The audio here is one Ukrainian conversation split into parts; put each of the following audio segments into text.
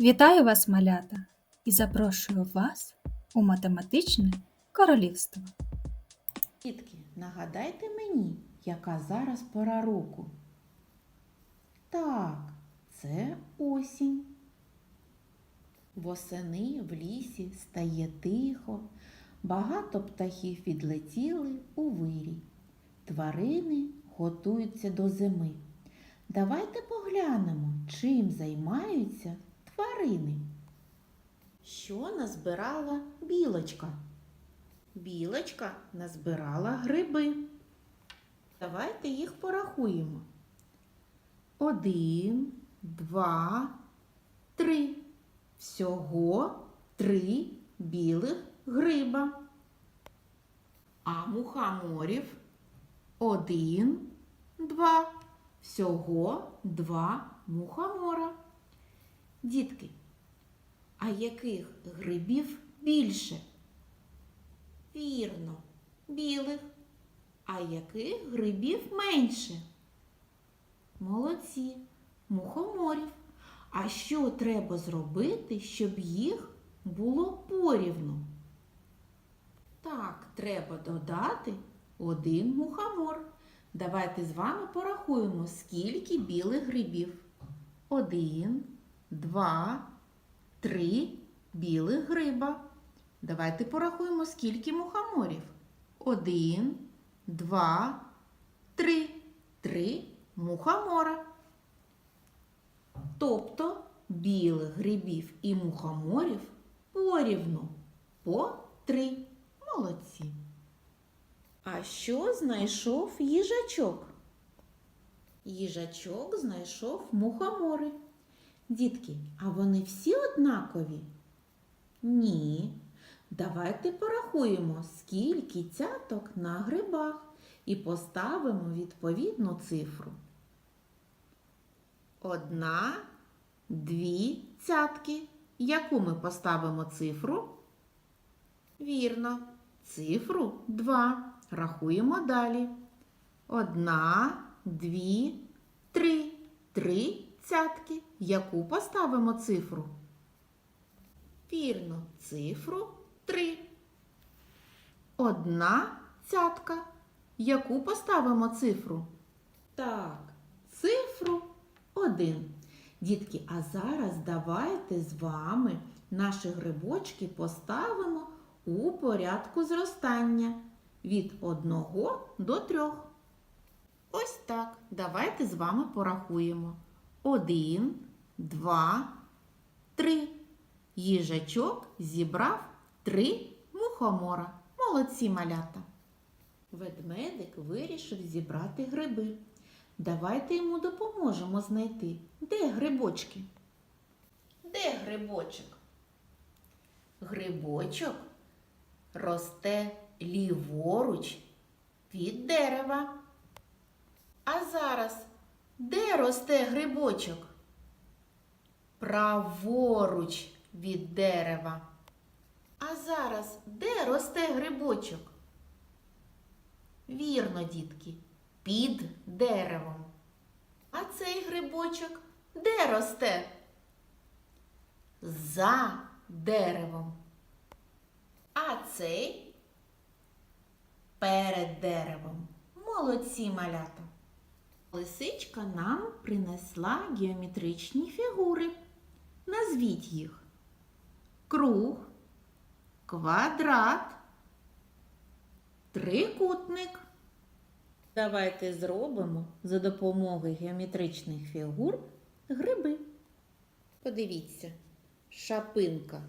Вітаю вас, малята, і запрошую вас у математичне королівство. Дітки, нагадайте мені, яка зараз пора року. Так, це осінь. Восени в лісі стає тихо, багато птахів відлетіли у вирій. Тварини готуються до зими. Давайте поглянемо, чим займаються тварини. Що назбирала білочка? Білочка назбирала гриби. Давайте їх порахуємо. Один, два, три. Всього три білих гриба. А мухоморів один, два. Всього два мухомора. Дітки, а яких грибів більше? Вірно, білих. А яких грибів менше? Молодці, мухоморів. А що треба зробити, щоб їх було порівну? Так, треба додати один мухомор. Давайте з вами порахуємо, скільки білих грибів. Один, два, три білих гриба. Давайте порахуємо, скільки мухоморів. Один, два, три. Три мухомора. Тобто білих грибів і мухоморів порівну по три. Молодці. А що знайшов їжачок? Їжачок знайшов мухомори. Дітки, а вони всі однакові? Ні. Давайте порахуємо, скільки цяток на грибах і поставимо відповідну цифру. Одна, дві цятки. Яку ми поставимо цифру? Вірно, цифру 2. Рахуємо далі. Одна, дві, три. Три цятки. Яку поставимо цифру? Вірно, цифру 3. Одна цятка. Яку поставимо цифру? Так, цифру 1. Дітки, а зараз давайте з вами наші грибочки поставимо у порядку зростання від 1 до 3. Ось так. Давайте з вами порахуємо. 1, 2, 3. Їжачок зібрав три мухомора. Молодці малята. Ведмедик вирішив зібрати гриби. Давайте йому допоможемо знайти. Де грибочки? Де грибочок? Грибочок росте ліворуч від дерева. А зараз де росте грибочок? Праворуч від дерева. А зараз де росте грибочок? Вірно, дітки, під деревом. А цей грибочок де росте? За деревом. А цей перед деревом. Молодці малята. Лисичка нам принесла геометричні фігури. Назвіть їх. Круг, квадрат, трикутник. Давайте зробимо за допомогою геометричних фігур гриби. Подивіться, шапинка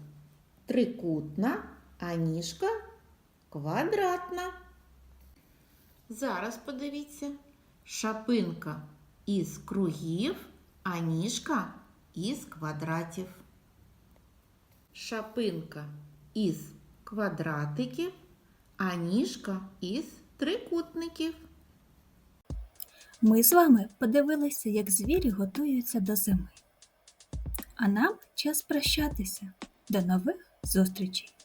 трикутна, а ніжка квадратна. Зараз подивіться, шапинка із кругів, а ніжка із квадратів. Шапинка із квадратиків, а ніжка із трикутників. Ми з вами подивилися, як звірі готуються до зими. А нам час прощатися. До нових зустрічей!